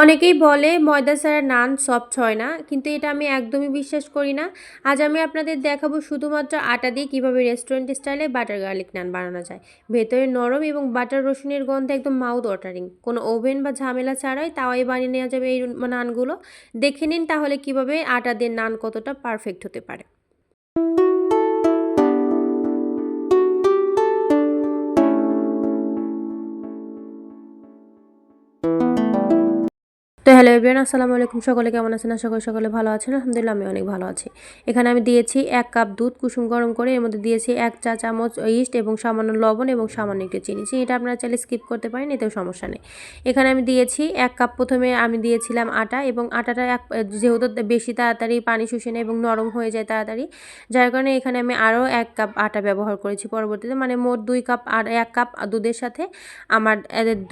অনেকেই বলে ময়দা ছাড়া নান সফট হয় না, কিন্তু এটা আমি একদমই বিশ্বাস করি না। আজ আমি আপনাদের দেখাবো শুধুমাত্র আটা দিয়ে কীভাবে রেস্টুরেন্ট স্টাইলে বাটার গার্লিক নান বানানো যায়। ভেতরে নরম এবং বাটার রসুনের গন্ধে একদম মাউথ ওয়াটারিং কোনো ওভেন বা ঝামেলা ছাড়াই তাওয়াই বানিয়ে নেওয়া যাবে এই নানগুলো। দেখে নিন তাহলে কীভাবে আটা দিয়ে নান কতটা পারফেক্ট হতে পারে। তো হ্যালো এভরিয়ান আসসালামু আলাইকুম। সকলে কেমন আছেন? আশা করি সকলে ভালো আছেন। আলহামদুলিল্লাহ আমি অনেক ভালো আছি। এখানে আমি দিয়েছি এক কাপ দুধ, কুসুম গরম করে। এর মধ্যে দিয়েছি এক চা চামচ ইস্ট এবং সামান্য লবণ এবং সামান্য একটু চিনি। চিনিটা আপনারা চাইলে স্কিপ করতে পারেন, এতেও সমস্যা নেই। এখানে আমি দিয়েছি এক কাপ প্রথমে আমি দিয়েছিলাম আটা এবং আটাটা এক, যেহেতু বেশি তাড়াতাড়ি পানি শুষে নেয় এবং নরম হয়ে যায় তাড়াতাড়ি, যার কারণে এখানে আমি আরও এক কাপ আটা ব্যবহার করেছি পরবর্তীতে। মানে মোট দুই কাপ আর এক কাপ দুধের সাথে আমার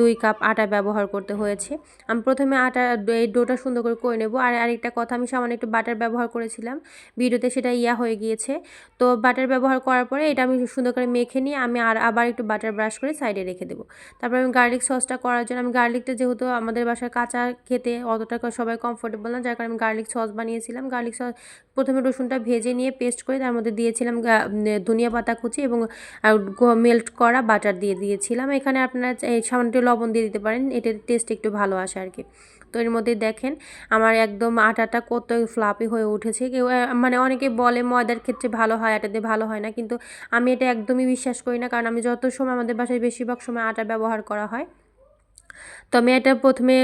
দুই কাপ আটা ব্যবহার করতে হয়েছে। আমি প্রথমে আটা এই ডোটা সুন্দর করে করে নেব। আর আরেকটা কথা, আমি সামান্য একটু বাটার ব্যবহার করেছিলাম। ভিডিওতে সেটা ইয়া হয়ে গিয়েছে। তো বাটার ব্যবহার করার পরে এটা আমি সুন্দর করে মেখে নিয়ে আমি আর আবার একটু বাটার ব্রাশ করে সাইডে রেখে দেবো। তারপর আমি গার্লিক সসটা করার জন্য, আমি গার্লিকটা যেহেতু আমাদের বাসায় কাঁচা খেতে অতটা সবাই কমফোর্টেবল না, যার কারণে আমি গার্লিক সস বানিয়েছিলাম। গার্লিক সস, প্রথমে রসুনটা ভেজে নিয়ে পেস্ট করে তার মধ্যে দিয়েছিলাম ধনিয়া পাতা কুচি এবং মেল্ট করা বাটার দিয়ে দিয়েছিলাম। এখানে আপনারা সামান্য লবণ দিয়ে দিতে পারেন, এটার টেস্ট একটু ভালো আসে আর কি তো এর মধ্যে দেখেন, আমার একদম আটাটা কত ফ্লাপি হয়ে উঠেছে। কেউ মানে অনেকে বলে ময়দার ক্ষেত্রে ভালো হয় আটা দিয়ে ভালো হয় না। কিন্তু আমি এটা একদমই বিশ্বাস করি না, কারণ আমি যত সময় আমাদের বাসায় বেশিরভাগ সময় আটা ব্যবহার করা হয় তো আমি এটা প্রথমে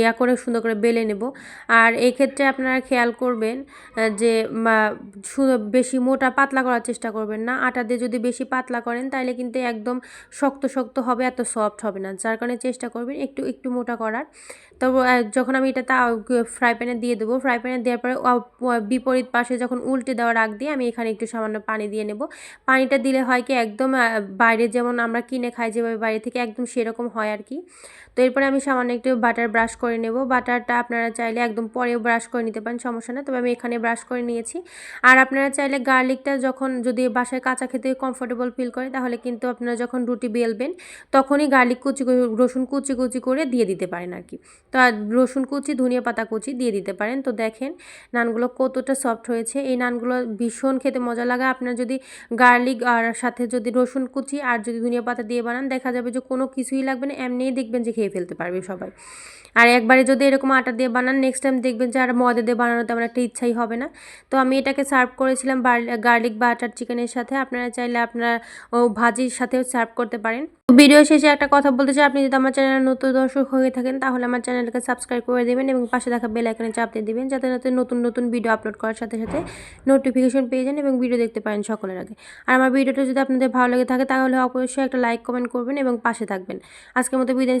ইয়া করে সুন্দর করে বেলে নেব। আর এই ক্ষেত্রে আপনারা খেয়াল করবেন যে বেশি মোটা পাতলা করার চেষ্টা করবেন না। আটা দিয়ে যদি বেশি পাতলা করেন, তাহলে কিন্তু একদম শক্ত শক্ত হবে, এত সফট হবে না। যার কারণে চেষ্টা করবেন একটু একটু মোটা করার। তো যখন আমি এটা তা ফ্রাই প্যানে দিয়ে দেবো ফ্রাই প্যানে দেওয়ার পরে বিপরীত পাশে যখন উল্টে দেওয়ার আগ দিয়ে আমি এখানে একটু সামান্য পানি দিয়ে নেব। পানিটা দিলে হয় কি, একদম বাইরে যেমন আমরা কিনে খাই, যেভাবে বাইরে থেকে, একদম সেরকম হয় আর কি। তো এরপরে আমি সামান্য একটু বাটার ব্রাশ করে নেব। বাটারটা আপনারা চাইলে একদম পরেও ব্রাশ করে নিতে পারেন, সমস্যা না তবে আমি এখানে ব্রাশ করে নিয়েছি। আর আপনারা চাইলে গার্লিকটা যখন যদি বাসায় কাঁচা খেতে কমফোর্টেবল ফিল করে, তাহলে কিন্তু আপনারা যখন রুটি বেলবেন, তখনই গার্লিক কুচি রসুন কুচি কুচি করে দিয়ে দিতে পারেন আর কি। তো রসুন কুচি, ধনিয়া পাতা কুচি দিয়ে দিতে পারেন। তো দেখেন, নানগুলো কতটা সফট হয়েছে। এই নানগুলো ভীষণ খেতে মজা লাগে। আপনার যদি গার্লিক আর সাথে যদি রসুন কুচি আর যদি ধনিয়া পাতা দিয়ে বানান, দেখা যাবে যে কোনো কিছুই লাগবে না। এমনিই দেখবেন যে খেয়ে ফেলতে পারবে সবাই। আর একবারে যদি এরকম আটা দিয়ে বানান নেক্সট টাইম দেখবেন যে আর ময়দা দিয়ে বানানো তেমন একটা ইচ্ছাই হবে না। তো আমি এটাকে সার্ভ করেছিলাম গার্লিক বাটার চিকেনের সাথে। আপনারা চাইলে আপনারা, ও, ভাজির সাথেও সার্ভ করতে পারেন। ভিডিও শেষে একটা কথা বলতে চাই, আপনি যদি আমার চ্যানেল নতুন দর্শক হয়ে থাকেন, তাহলে আমার চ্যানেলকে সাবস্ক্রাইব করে দেবেন এবং পাশে থাকা বেল আইকনে চাপ দিয়ে দেবেন, যাতে যাতে নতুন নতুন ভিডিও আপলোড করার সাথে সাথে নোটিফিকেশন পেয়ে যান এবং ভিডিও দেখতে পারেন সকলের আগে। আর আমার ভিডিওটা যদি আপনাদের ভালো লেগে থাকে, তাহলে অবশ্যই একটা লাইক কমেন্ট করবেন এবং পাশে থাকবেন। আজকের মতো বিদায়